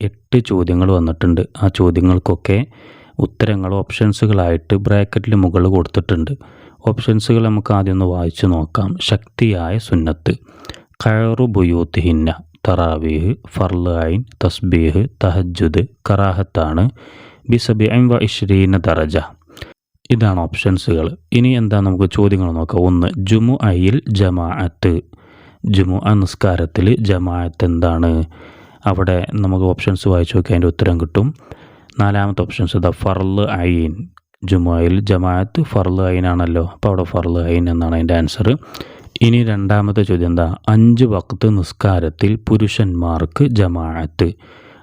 എട്ട് ചോദ്യങ്ങൾ വന്നിട്ടുണ്ട്. ആ ചോദ്യങ്ങൾക്കൊക്കെ ഉത്തരങ്ങൾ ഓപ്ഷൻസുകളായിട്ട് ബ്രാക്കറ്റിൽ മുകളിൽ കൊടുത്തിട്ടുണ്ട്. ഓപ്ഷൻസുകൾ നമുക്ക് ആദ്യം ഒന്ന് വായിച്ചു നോക്കാം. ശക്തിയായ സുന്നത്ത്. കയറു ബുയൂത്ത് ഹിന്ന തറാവീഹ് ഫർലൈൻ തസ്ബീഹ്. തഹജുദ് കറാഹത്താണ്. ബിസബിഅൻ വ ഇഷ്രീന ദറജ. ഇതാണ് ഓപ്ഷൻസുകൾ ഇനി എന്താ നമുക്ക് ചോദ്യങ്ങൾ നോക്കാം. ഒന്ന് ജുമു അയിൽ ജമാഅത്ത്. ജുമു നിസ്കാരത്തിൽ ജമാഅത്ത് എന്താണ്? അവിടെ നമുക്ക് ഓപ്ഷൻസ് വായിച്ചു നോക്കി അതിന്റെ ഉത്തരം കിട്ടും. നാലാമത്തെ ഓപ്ഷൻസ് ദ ഫർൾ അയിൻ. ജുമായിൽ ജമാഅത്ത് ഫർൾ ഐൻ ആണല്ലോ. അപ്പോൾ അവിടെ ഫർൾ അയിൻ എന്നാണ് അതിന്റെ ആൻസർ ഇനി രണ്ടാമത്തെ ചോദ്യം എന്താ? അഞ്ച് വക്ത് നിസ്കാരത്തിൽ പുരുഷന്മാർക്ക് ജമാഅത്ത്.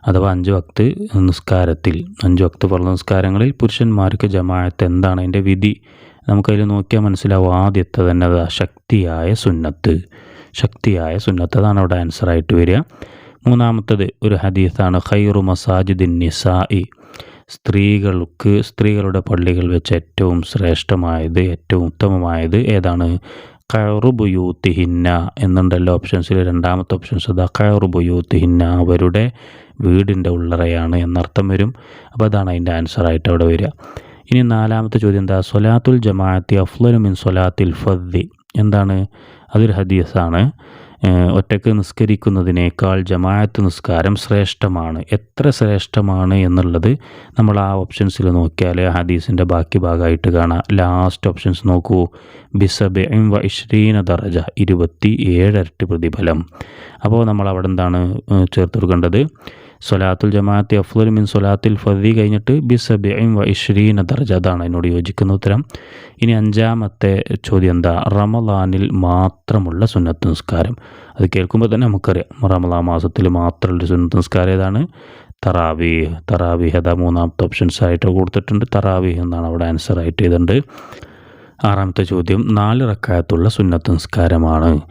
അഥവാ അഞ്ച് വക്ത് നിസ്കാരത്തിൽ അഞ്ച് വക്ത് ഫർൾ നിസ്കാരങ്ങളിൽ പുരുഷന്മാർക്ക് ജമാഅത്ത് എന്താണ് അതിന്റെ വിധി? നമുക്കതിൽ നോക്കിയാൽ മനസ്സിലാവും ആദ്യത്തെ തന്നെ ശക്തിയായ സുന്നത്ത്. ശക്തിയായ സുന്നത്ത് അതാണ് അവിടെ ആൻസറായിട്ട് വരിക. മൂന്നാമത്തത് ഒരു ഹദീസാണ് ഖൈറു മസാജിദ് നിസായി സ്ത്രീകൾക്ക് സ്ത്രീകളുടെ പള്ളികൾ വെച്ച് ഏറ്റവും ശ്രേഷ്ഠമായത് ഏറ്റവും ഉത്തമമായത് ഏതാണ്? കയറുബുയൂത്തിഹിന്ന എന്നുണ്ടല്ലോ ഓപ്ഷൻസിൽ രണ്ടാമത്തെ ഓപ്ഷൻസ് അതാ കയറുബുയൂത്തിഹിന്ന അവരുടെ വീടിന്റെ ഉള്ളറയാണ് എന്നർത്ഥം വരും. അപ്പോൾ അതാണ് അതിന്റെ ആൻസറായിട്ട് അവിടെ വരിക. ഇനി നാലാമത്തെ ചോദ്യം എന്താ? സൊലാത്തുൽ ജമാഅത്തി അഫ്ലലു മിൻ സൊലാത്തിൽ ഫദ്ദി. എന്താണ്? അതൊരു ഹദീസാണ്. ഏഹ് ഒറ്റയ്ക്ക് നിസ്കരിക്കുന്നതിനേക്കാൾ ജമാഅത്ത് നിസ്കാരം ശ്രേഷ്ഠമാണ്. എത്ര ശ്രേഷ്ഠമാണ് എന്നുള്ളത് നമ്മൾ ആ ഓപ്ഷൻസിൽ നോക്കിയാൽ ഹദീസിന്റെ ബാക്കി ഭാഗമായിട്ട് കാണാം. ലാസ്റ്റ് ഓപ്ഷൻസ് നോക്കൂ. ബിസബ് വ ഇഷ്രീന ദറജ ഇരുപത്തി ഏഴരട്ടി പ്രതിഫലം. അപ്പോൾ നമ്മൾ അവിടെ എന്താണ് ചേർത്ത് കൊടുക്കേണ്ടത്? സൊലാത്തുൽ ജമാഅത്തി അഫ്ലുൽ മിൻ സൊലാത്തിൽ ഫദി കഴിഞ്ഞിട്ട് ബി ബിസബ് വ ഇഷ്രീന ദർജ അതാണ് അതിനോട് യോജിക്കുന്ന ഉത്തരം. ഇനി അഞ്ചാമത്തെ ചോദ്യം എന്താ? റമലാനിൽ മാത്രമുള്ള സുന്നത്ത് നിസ്കാരം. അത് കേൾക്കുമ്പോൾ തന്നെ നമുക്കറിയാം. റമലാ മാസത്തിൽ മാത്രമുള്ള സുന്നത്ത് നിസ്കാരം ഏതാണ്? തറാവീഹ്. തറാവീഹ് അതാ മൂന്നാമത്തെ ഓപ്ഷൻസ് ആയിട്ട് കൊടുത്തിട്ടുണ്ട്. തറാവീഹ് എന്നാണ് അവിടെ ആൻസർ ആയിട്ട് ചെയ്തിട്ടുണ്ട് ആറാമത്തെ ചോദ്യം നാല് റക്കായത്തുള്ള സുന്നത്ത് നിസ്കാരമാണ്.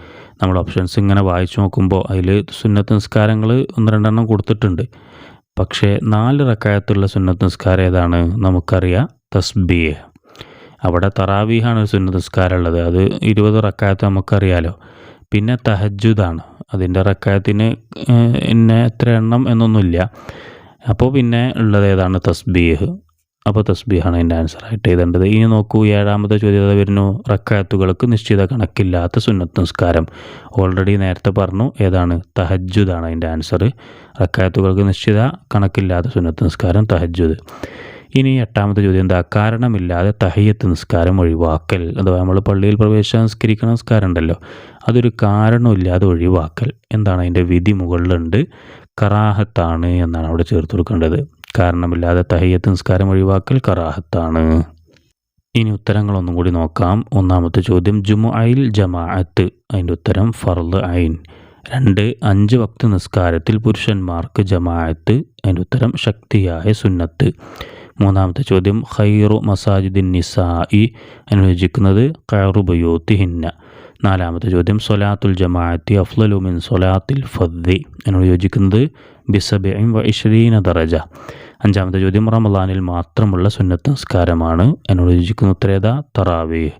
നമ്മൾ ഓപ്ഷൻസ് ഇങ്ങനെ വായിച്ചു നോക്കുമ്പോൾ അതിൽ സുന്നത്ത് നിസ്കാരങ്ങൾ ഒന്ന് രണ്ടെണ്ണം കൊടുത്തിട്ടുണ്ട്. പക്ഷേ നാല് റക്കായത്തുള്ള സുന്നത്ത് നിസ്കാരം ഏതാണ്? നമുക്കറിയാം തസ്ബിയെ അവിടെ തറാവീഹാണ് സുന്നത്ത് നിസ്കാരം ഉള്ളത്. അത് ഇരുപത് റക്കായത്ത് നമുക്കറിയാലോ. പിന്നെ തഹജുദാണ് അതിന്റെ റക്കായത്തിന് പിന്നെ എത്ര എണ്ണം എന്നൊന്നുമില്ല. അപ്പോൾ പിന്നെ ഉള്ളത് ഏതാണ്? തസ്ബീഹ്. അപ്പോൾ തസ്ബീഹാണ് അതിന്റെ ആൻസർ ആയിട്ട് എഴുതേണ്ടത്. ഇനി നോക്കൂ ഏഴാമത്തെ ചോദ്യം ഏതാ വരുന്നു. റക്കാത്തുകൾക്ക് നിശ്ചിത കണക്കില്ലാത്ത സുന്നത്ത് നിസ്കാരം. ഓൾറെഡി നേരത്തെ പറഞ്ഞു ഏതാണ്? തഹജുദാണ് അതിന്റെ ആൻസർ റക്കാത്തുകൾക്ക് നിശ്ചിത കണക്കില്ലാത്ത സുന്നത്ത് നിസ്കാരം തഹജുദ് ഇനി എട്ടാമത്തെ ചോദ്യം എന്താ? കാരണമില്ലാതെ തഹയ്യത്ത് നിസ്കാരം ഒഴിവാക്കൽ. അഥവാ നമ്മൾ പള്ളിയിൽ പ്രവേശിച്ച നിസ്കരിക്കുന്ന നിസ്കാരം ഉണ്ടല്ലോ. അതൊരു കാരണമില്ലാതെ ഒഴിവാക്കൽ. എന്താണ് അതിന്റെ വിധി മുകളിലുണ്ട്? കറാഹത്താണ് എന്നാണ് അവിടെ ചേർത്ത് കൊടുക്കേണ്ടത്. കാരണമില്ലാതെ തഹയ്യത്ത് നിസ്കാരം ഒഴിവാക്കൽ കറാഹത്താണ്. ഇനി ഉത്തരങ്ങളൊന്നും കൂടി നോക്കാം. ഒന്നാമത്തെ ചോദ്യം ജുമു അയിൽ ജമാഅത്ത്. അതിന്റെ ഉത്തരം ഫർദ് ഐൻ. രണ്ട് അഞ്ച് വക്ത് നിസ്കാരത്തിൽ പുരുഷന്മാർക്ക് ജമാഅത്ത്. അതിന്റെ ഉത്തരം ശക്തിയായ സുന്നത്ത്. മൂന്നാമത്തെ ചോദ്യം ഖൈറു മസാജിദിൻ നിസായി അനുയോജിക്കുന്നത് ഖൈറു ബയോത്തിഹിന്ന. നാലാമത്തെ ചോദ്യം സൊലാത്തുൽ ജമാഅത്തി അഫ്ലലു മിൻ സൊലാത്തിൽ ഫദ്ദി എന്നോട് യോജിക്കുന്നത് ബിസബിം വ ദറജ അഞ്ചാമത്തെ ചോദ്യം റമലാനിൽ മാത്രമുള്ള സുന്നത്ത് നിസ്കാരമാണ് എന്നോട് യോജിക്കുന്ന ഉത്തരേത തറാവീഹ്.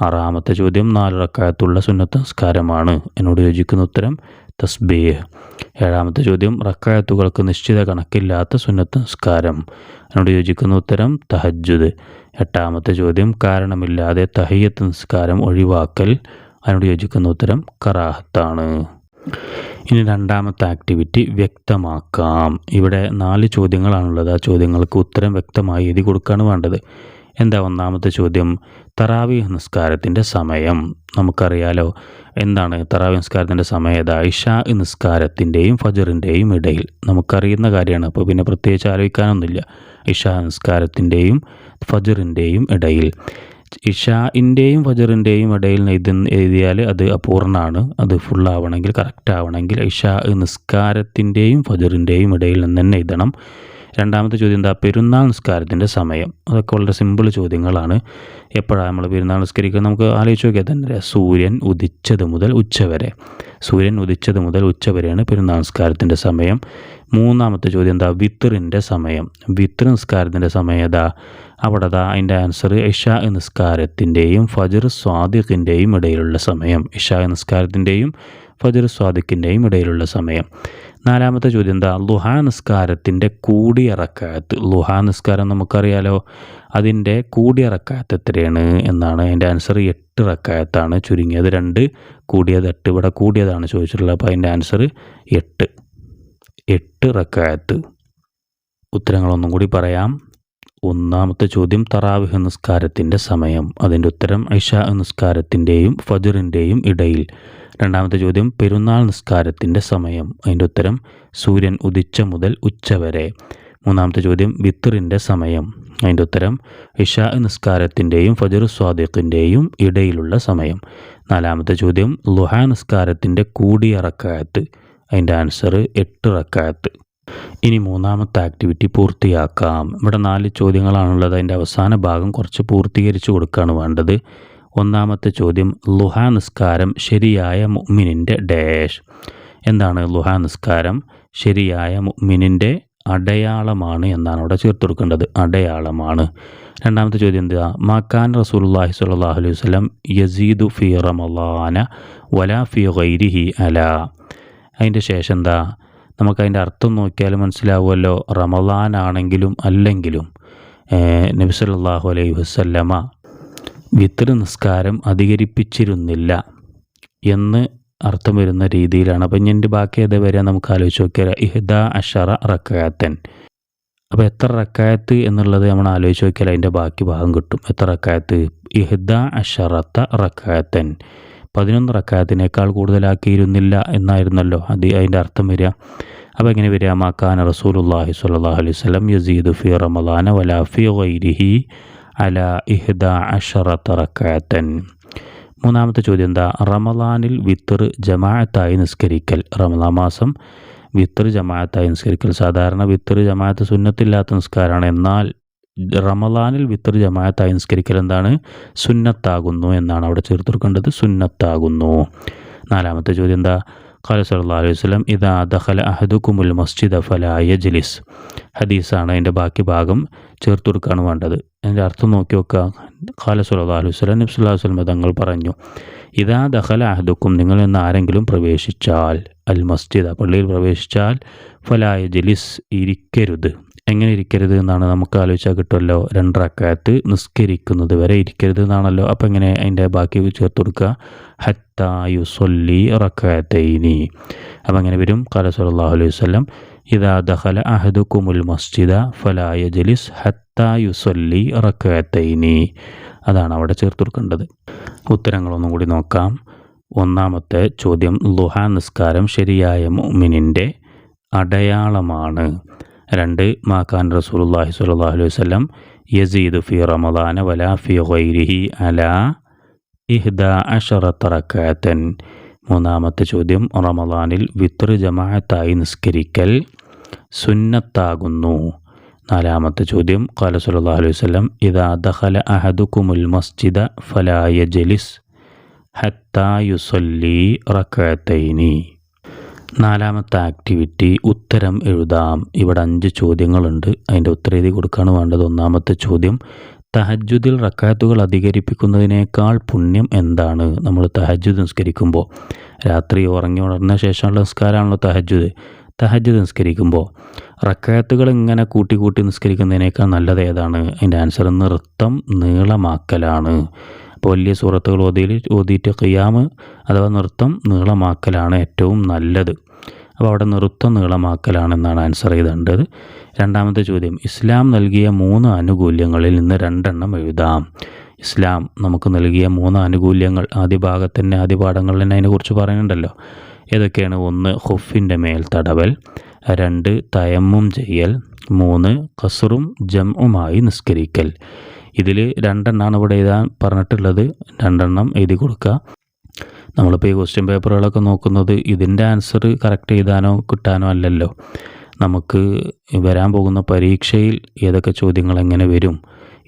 ആറാമത്തെ ചോദ്യം നാല് റക്കായത്തുള്ള സുന്നത്ത് നിസ്കാരമാണ് എന്നോട് യോജിക്കുന്ന ഉത്തരം തസ്ബീഹ് ഏഴാമത്തെ ചോദ്യം റക്കായത്തുകൾക്ക് നിശ്ചിത കണക്കില്ലാത്ത സുന്നത്ത് നിസ്കാരം എന്നോട് യോജിക്കുന്ന ഉത്തരം തഹജുദ് എട്ടാമത്തെ ചോദ്യം കാരണമില്ലാതെ തഹയ്യത്ത് നിസ്കാരം ഒഴിവാക്കൽ അതിനോട് യോജിക്കുന്ന ഉത്തരം കറാഹത്താണ്. ഇനി രണ്ടാമത്തെ ആക്ടിവിറ്റി വ്യക്തമാക്കാം. ഇവിടെ നാല് ചോദ്യങ്ങളാണുള്ളത്. ആ ചോദ്യങ്ങൾക്ക് ഉത്തരം വ്യക്തമായി എഴുതി കൊടുക്കുകയാണ് വേണ്ടത്. എന്താ ഒന്നാമത്തെ ചോദ്യം? തറാവി നിസ്കാരത്തിന്റെ സമയം. നമുക്കറിയാലോ എന്താണ് തറാവി നിസ്കാരത്തിന്റെ സമയം? ഏതാ? ഇഷ നിസ്കാരത്തിന്റെയും ഫജറിന്റെയും ഇടയിൽ. നമുക്കറിയുന്ന കാര്യമാണ്. അപ്പോൾ പിന്നെ പ്രത്യേകിച്ച് ആലോചിക്കാനൊന്നുമില്ല. ഇഷാ നിസ്കാരത്തിന്റെയും ഫജറിന്റെയും ഇടയിൽ. ഇഷാഇന്റെയും ഫജറിന്റെയും ഇടയിൽ ഇത് എഴുതിയാൽ അത് അപൂർണമാണ് അത് ഫുള്ളാവണമെങ്കിൽ കറക്റ്റ് ആവണമെങ്കിൽ ഇഷാ നിസ്കാരത്തിന്റെയും ഫജറിന്റെയും ഇടയിൽ നിന്ന് തന്നെ എഴുതണം. രണ്ടാമത്തെ ചോദ്യം എന്താ? പെരുന്നാൾ നിസ്കാരത്തിന്റെ സമയം. അതൊക്കെ വളരെ സിമ്പിൾ ചോദ്യങ്ങളാണ്. എപ്പോഴാണ് നമ്മൾ പെരുന്നാൾ നിസ്കരിക്കുക? നമുക്ക് ആലോചിച്ച് നോക്കിയാൽ തന്നെ സൂര്യൻ ഉദിച്ചത് മുതൽ ഉച്ചവരെ സൂര്യൻ ഉദിച്ചത് മുതൽ ഉച്ചവരെയാണ് പെരുന്നാൾ നിസ്കാരത്തിന്റെ സമയം. മൂന്നാമത്തെ ചോദ്യം എന്താ? വിത്തറിന്റെ സമയം. വിത്തർ നിസ്കാരത്തിന്റെ സമയം ഏതാ? അവിടെ അതാ അതിന്റെ ആൻസർ ഇഷാ നിസ്കാരത്തിന്റെയും ഫജർ സ്വാദിഖിന്റെയും ഇടയിലുള്ള സമയം. ഇഷാ നിസ്കാരത്തിന്റെയും ഫജർ സ്വാദിഖിന്റെയും ഇടയിലുള്ള സമയം. നാലാമത്തെ ചോദ്യം എന്താ? ലുഹാ നിസ്കാരത്തിന്റെ കൂടിയ റക്കായത്ത് ലുഹാ നിസ്കാരം നമുക്കറിയാലോ അതിന്റെ കൂടിയ റക്കായത്ത് എത്രയാണ് എന്നാണ്. അതിന്റെ ആൻസർ എട്ട് റക്കായത്താണ് ചുരുങ്ങിയത് രണ്ട് കൂടിയത് എട്ട്. ഇവിടെ കൂടിയതാണ് ചോദിച്ചിട്ടുള്ളത്. അപ്പോൾ അതിന്റെ ആൻസർ എട്ട്. എട്ട് റക്കായത്ത്. ഉത്തരങ്ങളൊന്നും കൂടി പറയാം. ഒന്നാമത്തെ ചോദ്യം തറാവിഹ് നിസ്കാരത്തിന്റെ സമയം. അതിന്റെ ഉത്തരം ഐഷ നിസ്കാരത്തിന്റെയും ഫജറിന്റെയും ഇടയിൽ. രണ്ടാമത്തെ ചോദ്യം പെരുന്നാൾ നിസ്കാരത്തിന്റെ സമയം. അതിന്റെ ഉത്തരം സൂര്യൻ ഉദിച്ച മുതൽ ഉച്ച വരെ. മൂന്നാമത്തെ ചോദ്യം വിത്തറിന്റെ സമയം. അതിന്റെ ഉത്തരം ഇഷ നിസ്കാരത്തിന്റെയും ഫജർ സ്വാദിഖിന്റെയും ഇടയിലുള്ള സമയം. നാലാമത്തെ ചോദ്യം ലുഹ നിസ്കാരത്തിന്റെ കൂടിയ റക്കായത്ത്. അതിന്റെ ആൻസർ എട്ട് റക്കായത്ത്. ഇനി മൂന്നാമത്തെ ആക്ടിവിറ്റി പൂർത്തിയാക്കാം. ഇവിടെ നാല് ചോദ്യങ്ങളാണുള്ളത്. അതിന്റെ അവസാന ഭാഗം കുറച്ച് പൂർത്തീകരിച്ചു കൊടുക്കുകയാണ് വേണ്ടത്. ഒന്നാമത്തെ ചോദ്യം ലുഹാ നിസ്കാരം ശരിയായ മുഅ്മിനിന്റെ ഡാഷ് എന്താണ് ലുഹാ നിസ്കാരം? ശരിയായ മുഅ്മിനിന്റെ അടയാളമാണ് എന്നാണ് അവിടെ ചേർത്ത് കൊടുക്കേണ്ടത്. അടയാളമാണ്. രണ്ടാമത്തെ ചോദ്യം എന്താ മക്കാൻ റസൂലുള്ളാഹി സ്വല്ലല്ലാഹു അലൈഹി വസല്ലം യസീദു ഫി റമളാന വലാ ഫി ഗൈരിഹി അല. അതിന്റെ ശേഷം എന്താ? നമുക്കതിന്റെ അർത്ഥം നോക്കിയാൽ മനസ്സിലാവുമല്ലോ. റമദാൻ ആണെങ്കിലും അല്ലെങ്കിലും നബിസല്ലാഹു അലൈഹി വസല്ലമ വിത്തർ നിസ്കാരം അധികരിപ്പിച്ചിരുന്നില്ല എന്ന് അർത്ഥം വരുന്ന രീതിയിലാണ്. അപ്പം എന്റെ ബാക്കി ഏത് വരെ നമുക്ക് ആലോചിച്ച് നോക്കിയാൽ ഇഹ്ദ അഷറ റക്കായത്തൻ. അപ്പോൾ എത്ര റക്കായത്ത് എന്നുള്ളത് നമ്മൾ ആലോചിച്ച് നോക്കിയാൽ അതിന്റെ ബാക്കി ഭാഗം കിട്ടും. എത്ര റക്കായത്ത്? ഇഹ്ദ അഷറത്ത റക്കായത്തൻ. പതിനൊന്ന് റക്കായത്തിനേക്കാൾ കൂടുതലാക്കിയിരുന്നില്ല എന്നായിരുന്നല്ലോ. അത് അതിന്റെ അർത്ഥം വരിക. അപ്പോൾ എങ്ങനെ വരിക? മാക്കാൻ റസൂലുള്ളാഹി സ്വല്ലല്ലാഹു അലൈഹി വസല്ലം യസീദു ഫി റമദാന വലാ ഫി ഗൈരിഹി അല ഇഹ്ദ അഷറത്ത് റക്കായത്തൻ. മൂന്നാമത്തെ ചോദ്യം എന്താ? റമദാനിൽ വിത്തർ ജമാഅത്തായി നിസ്കരിക്കൽ. റമളാൻ മാസം വിത്തർ ജമാഅത്തായി നിസ്കരിക്കൽ. സാധാരണ വിത്തർ ജമാഅത്ത് സുന്നത്തില്ലാത്ത നിസ്കാരമാണ്. എന്നാൽ റമളാനിൽ വിത്തർ ജമാഅത്തായി നിസ്കരിക്കൽ എന്താണ് സുന്നത്താകുന്നു എന്നാണ് അവിടെ ചേർത്ത് കൊടുക്കേണ്ടത് സുന്നത്താകുന്നു. നാലാമത്തെ ചോദ്യം എന്താ? ഖാല സല്ലല്ലാഹു അലൈഹി വസല്ലം ഇദാ ദഖല അഹദുക്കുമുൽ മസ്ജിദ് ഫലായ ജലീസ് ഹദീസാണ് അതിന്റെ ബാക്കി ഭാഗം ചേർത്ത് കൊടുക്കുകയാണ് വേണ്ടത്. അതിന്റെ അർത്ഥം നോക്കി നോക്കുക ഖാല സല്ലാ അലൈഹി വസ്ലം നബ്സുല്ലാ വസല്ലം തങ്ങൾ പറഞ്ഞു ഇദാ ദഹല അഹദുക്കും നിന്ന് ആരെങ്കിലും പ്രവേശിച്ചാൽ അൽ മസ്ജിദ പള്ളിയിൽ പ്രവേശിച്ചാൽ ഫലായ ജലിസ് ഇരിക്കരുത്. എങ്ങനെ ഇരിക്കരുത് എന്നാണ് നമുക്ക് ആലോചിച്ചാൽ കിട്ടുമല്ലോ. രണ്ടറക്കാത്ത് നിസ്കരിക്കുന്നത് വരെ ഇരിക്കരുത് എന്നാണല്ലോ. അപ്പം എങ്ങനെ അതിന്റെ ബാക്കി ചേർത്ത് കൊടുക്കുക? ഹത്തായു സൊല്ലി റക്കാത്തൈനി. അപ്പം അങ്ങനെ വരും. കാല സല്ലല്ലാഹു അലൈഹി വസല്ലം ഇദാ ദഖല അഹദുക്കുമുൽ മസ്ജിദ ഫലായ ജലിസ് ഹത്തായു സൊല്ലി റക്കാത്തൈനി. അതാണ് അവിടെ ചേർത്ത് കൊടുക്കേണ്ടത്. ഉത്തരങ്ങളൊന്നും കൂടി നോക്കാം. ഒന്നാമത്തെ ചോദ്യം ലുഹ നിസ്കാരം ശരിയായ മുമിനിന്റെ അടയാളമാണ്. രണ്ട് മാക്കാൻ റസൂലുള്ളാഹി സ്വല്ലല്ലാഹു അലൈഹി വസല്ലം യസീദ് ഫി റമദാന വലാ ഫി ഗൈരിഹി അലാ ഇഹ്ദ അഷറത്തറക്കാത്തൻ മൂന്നാമത്തെ ചോദ്യം റമദാനിൽ വിത്ര ജമാഅത്തായി നിസ്കരിക്കൽ സുന്നത്താകുന്നു. നാലാമത്തെ ചോദ്യം. ഖാല സല്ലല്ലാഹു അലൈഹി വസല്ലം ഇദാ ദഖല അഹദുക്കുമുൽ മസ്ജിദ ഫലായ ജലിസ് ഹത്താ യുസല്ലി റക്കഅത്തൈനി നാലാമത്തെ ആക്ടിവിറ്റി ഉത്തരം എഴുതാം. ഇവിടെ അഞ്ച് ചോദ്യങ്ങളുണ്ട്. അതിന്റെ ഉത്തരം എഴുതി കൊടുക്കുകയാണ് വേണ്ടത്. ഒന്നാമത്തെ ചോദ്യം തഹജുദിൽ റക്കാത്തുകൾ അധികരിപ്പിക്കുന്നതിനേക്കാൾ പുണ്യം എന്താണ്? നമ്മൾ തഹജുദ് നിസ്കരിക്കുമ്പോൾ രാത്രി ഉറങ്ങി ഉണർന്ന ശേഷമുള്ള നിസ്കാരമാണല്ലോ തഹജുദ് തഹജുദ് നിസ്കരിക്കുമ്പോൾ റക്കാത്തുകൾ ഇങ്ങനെ കൂട്ടി കൂട്ടി നിസ്കരിക്കുന്നതിനേക്കാൾ നല്ലത് ഏതാണ്? അതിന്റെ ആൻസർ നൃത്തം നീളമാക്കലാണ്. അപ്പോൾ വലിയ സൂറത്തുകൾ ഓതിയിൽ ഓതിയിട്ട് ഖിയാമ് അഥവാ നൃത്തം നീളമാക്കലാണ് ഏറ്റവും നല്ലത്. അപ്പോൾ അവിടെ നൃത്തം നീളമാക്കലാണെന്നാണ് ആൻസർ ചെയ്തേണ്ടത് രണ്ടാമത്തെ ചോദ്യം ഇസ്ലാം നൽകിയ മൂന്ന് ആനുകൂല്യങ്ങളിൽ നിന്ന് രണ്ടെണ്ണം എഴുതാം. ഇസ്ലാം നമുക്ക് നൽകിയ മൂന്ന് ആനുകൂല്യങ്ങൾ ആദ്യ ഭാഗത്തിന്റെ ആദ്യ പാഠങ്ങളിൽ തന്നെ അതിനെക്കുറിച്ച് പറയുന്നുണ്ടല്ലോ. ഏതൊക്കെയാണ്? ഒന്ന് ഹുഫിന്റെ മേൽ തടവൽ. രണ്ട് തയമ്മും ചെയ്യൽ. മൂന്ന് കസറും ജംഉമായി നിസ്കരിക്കൽ. ഇതിൽ രണ്ടെണ്ണമാണ് ഇവിടെ എഴുതാൻ പറഞ്ഞിട്ടുള്ളത്. രണ്ടെണ്ണം എഴുതി കൊടുക്കുക. നമ്മളിപ്പോൾ ഈ ക്വസ്റ്റ്യൻ പേപ്പറുകളൊക്കെ നോക്കുന്നത് ഇതിന്റെ ആൻസർ കറക്റ്റ് ചെയ്താനോ കിട്ടാനോ അല്ലല്ലോ. നമുക്ക് വരാൻ പോകുന്ന പരീക്ഷയിൽ ഏതൊക്കെ ചോദ്യങ്ങൾ എങ്ങനെ വരും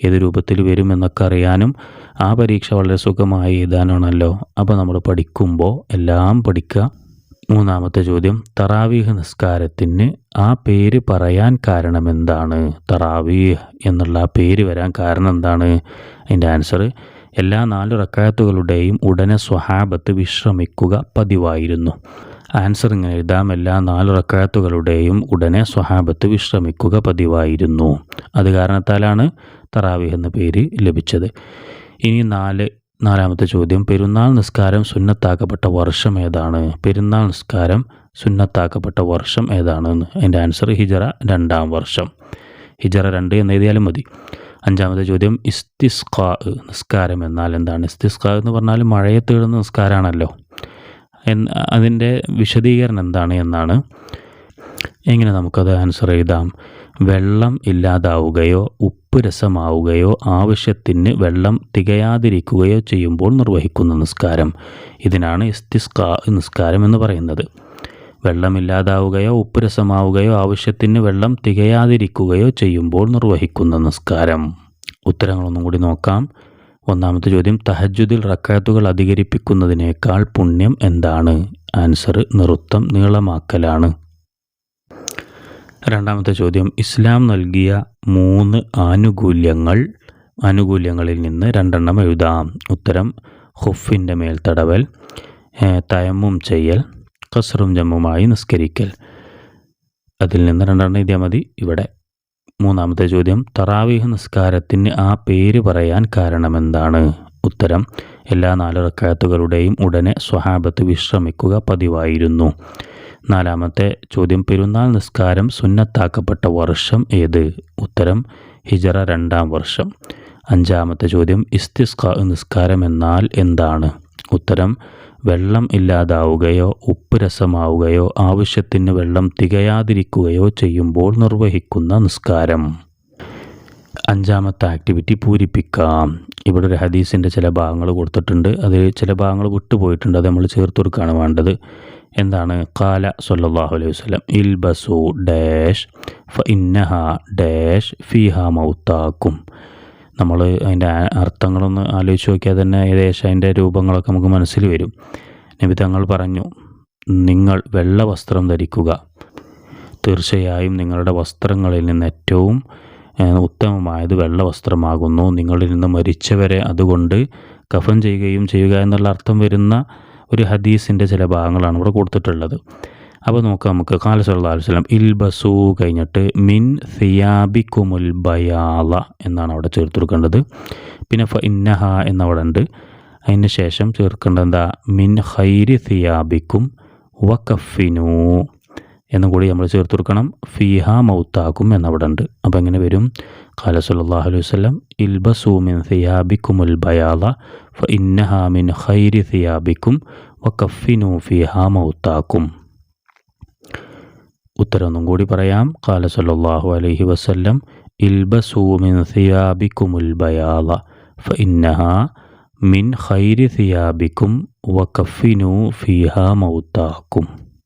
ഏത് രൂപത്തിൽ വരും എന്നൊക്കെ അറിയാനും ആ പരീക്ഷ വളരെ സുഖമായി എഴുതാനാണല്ലോ അപ്പോൾ നമ്മൾ പഠിക്കുമ്പോൾ എല്ലാം പഠിക്കുക. മൂന്നാമത്തെ ചോദ്യം തറാവീഹ് നിസ്കാരത്തിന് ആ പേര് പറയാൻ കാരണം എന്താണ് തറാവീഹ് എന്നുള്ള ആ പേര് വരാൻ കാരണം എന്താണ്? അതിന്റെ ആൻസർ എല്ലാ നാല് റക്കായത്തുകളുടെയും ഉടനെ സ്വഹാബത്ത് വിശ്രമിക്കുക പതിവായിരുന്നു. ആൻസർ ഇങ്ങനെ എഴുതാം എല്ലാ നാല് റക്കായത്തുകളുടെയും ഉടനെ സ്വഹാബത്ത് വിശ്രമിക്കുക പതിവായിരുന്നു. അത് കാരണത്താലാണ് തറാവീഹ് എന്ന പേര് ലഭിച്ചത്. ഇനി നാല് നാലാമത്തെ ചോദ്യം. പെരുന്നാൾ നിസ്കാരം സുന്നത്താക്കപ്പെട്ട വർഷം ഏതാണ്? പെരുന്നാൾ നിസ്കാരം സുന്നത്താക്കപ്പെട്ട വർഷം ഏതാണ് അതിന്റെ ആൻസർ ഹിജറ രണ്ടാം വർഷം. ഹിജറ രണ്ട് എന്ന് എഴുതിയാലും മതി. അഞ്ചാമത്തെ ചോദ്യം ഇസ്തിസ്കാ നിസ്കാരം എന്നാൽ എന്താണ്? ഇസ്തിസ്കാ എന്ന് പറഞ്ഞാൽ മഴയെ തേടുന്ന നിസ്കാരമാണല്ലോ. അതിന്റെ വിശദീകരണം എന്താണ് എന്നാണ്. എങ്ങനെ നമുക്കത് ആൻസർ എഴുതാം? വെള്ളം ഇല്ലാതാവുകയോ ഉപ്പ് രസമാവുകയോ ആവശ്യത്തിന് വെള്ളം തികയാതിരിക്കുകയോ ചെയ്യുമ്പോൾ നിർവഹിക്കുന്ന നിസ്കാരം. ഇതിനാണ് ഇസ്തിസ്കാ നിസ്കാരം എന്ന് പറയുന്നത്. വെള്ളമില്ലാതാവുകയോ ഉപ്പ് രസമാവുകയോ ആവശ്യത്തിന് വെള്ളം തികയാതിരിക്കുകയോ ചെയ്യുമ്പോൾ നിർവഹിക്കുന്ന നിസ്കാരം. ഉത്തരങ്ങളൊന്നും കൂടി നോക്കാം. ഒന്നാമത്തെ ചോദ്യം തഹജുദിൽ റക്കാത്തുകൾ അധികരിപ്പിക്കുന്നതിനേക്കാൾ പുണ്യം എന്താണ്? ആൻസർ നൃത്തം നീളമാക്കലാണ്. രണ്ടാമത്തെ ചോദ്യം. ഇസ്ലാം നൽകിയ മൂന്ന് ആനുകൂല്യങ്ങൾ ആനുകൂല്യങ്ങളിൽ നിന്ന് രണ്ടെണ്ണം എഴുതാം. ഉത്തരം ഹുഫിന്റെ മേൽ തടവൽ തയമ്മും ചെയ്യൽ കസറും ജമ്മുമായി നിസ്കരിക്കൽ. അതിൽ നിന്ന് രണ്ടെണ്ണം എഴുതിയാൽ മതി. ഇവിടെ മൂന്നാമത്തെ ചോദ്യം തറാവീഹ് നിസ്കാരത്തിന് ആ പേര് പറയാൻ കാരണമെന്താണ്? ഉത്തരം എല്ലാ നാല് റക്കാത്തുകളുടെയും ഉടനെ സ്വഹാബത്ത് വിശ്രമിക്കുക പതിവായിരുന്നു. നാലാമത്തെ ചോദ്യം പെരുന്നാൾ നിസ്കാരം സുന്നത്താക്കപ്പെട്ട വർഷം ഏത്? ഉത്തരം ഹിജറ രണ്ടാം വർഷം. അഞ്ചാമത്തെ ചോദ്യം ഇസ്തിസ്ക നിസ്കാരം എന്നാൽ എന്താണ്? ഉത്തരം വെള്ളം ഇല്ലാതാവുകയോ ഉപ്പ് രസമാവുകയോ ആവശ്യത്തിന് വെള്ളം തികയാതിരിക്കുകയോ ചെയ്യുമ്പോൾ നിർവഹിക്കുന്ന നിസ്കാരം. അഞ്ചാമത്തെ ആക്ടിവിറ്റി പൂരിപ്പിക്കാം. ഇവിടെ ഒരു ഹദീസിന്റെ ചില ഭാഗങ്ങൾ കൊടുത്തിട്ടുണ്ട്. അതിൽ ചില ഭാഗങ്ങൾ വിട്ടുപോയിട്ടുണ്ട്. അത് നമ്മൾ ചേർത്ത് കൊടുക്കുകയാണ് വേണ്ടത്. എന്താണ്? കാല സല്ലാഹു അലൈഹി വസ്ലം ഇൽ ബസു ഡാഷ് ഫ ഇന്നഹ ഡാഷ് ഫിഹ മൗത്താക്കും. നമ്മൾ അതിന്റെ അർത്ഥങ്ങളൊന്ന് ആലോചിച്ച് നോക്കിയാൽ തന്നെ ഏകദേശം അതിന്റെ രൂപങ്ങളൊക്കെ നമുക്ക് മനസ്സിൽ വരും. നബി തങ്ങൾ പറഞ്ഞു നിങ്ങൾ വെള്ള വസ്ത്രം ധരിക്കുക. തീർച്ചയായും നിങ്ങളുടെ വസ്ത്രങ്ങളിൽ നിന്ന് ഏറ്റവും ഉത്തമമായത് വെള്ള വസ്ത്രമാകുന്നു നിങ്ങളിൽ നിന്ന് മരിച്ചവരെ അതുകൊണ്ട് കഫൻ ചെയ്യുകയും ചെയ്യുക എന്നുള്ള അർത്ഥം വരുന്ന ഒരു ഹദീസിന്റെ ചില ഭാഗങ്ങളാണ് ഇവിടെ കൊടുത്തിട്ടുള്ളത്. അപ്പോൾ നോക്കാം നമുക്ക്. കാല സല്ലാ ഇൽ ബസു കഴിഞ്ഞിട്ട് മിൻ സിയാബിക്കുമുൽ ബയാല എന്നാണ് അവിടെ ചേർത്ത് കൊടുക്കേണ്ടത് പിന്നെ ഫ ഇന്നഹ എന്നവിടെ ഉണ്ട് അതിന് ശേഷം ചേർക്കേണ്ടത് എന്താ? മിൻ ഹൈരി സിയാബിക്കും വക്കഫിനു എന്നും കൂടി നമ്മൾ ചേർത്ത് കൊടുക്കണം ഫിഹ മൗത്താക്കും എന്നവിടെ ഉണ്ട് അപ്പോൾ എങ്ങനെ വരും? കാല സല്ലാഹു അലൈഹി വസ്ലം ഇൽബസൂമിൻ സിയാബിക്കുമുൽ ബയാല ഫ ഇന്നഹ മിൻ ഹൈരി സിയാബിക്കും വക്കഫിനു ഫിഹ മൗത്താക്കും. ഉത്തരമൊന്നും കൂടി പറയാം. കാല സല്ലാഹു അലൈഹി വസല്ലം ഇൽബസൂമിൻ സിയാബിക്കുമുൽ ബയാല ഫ ഇന്നഹ മിൻ ഹൈരി സിയാബിക്കും വക്കഫിനു ഫിഹ മൗത്താക്കും.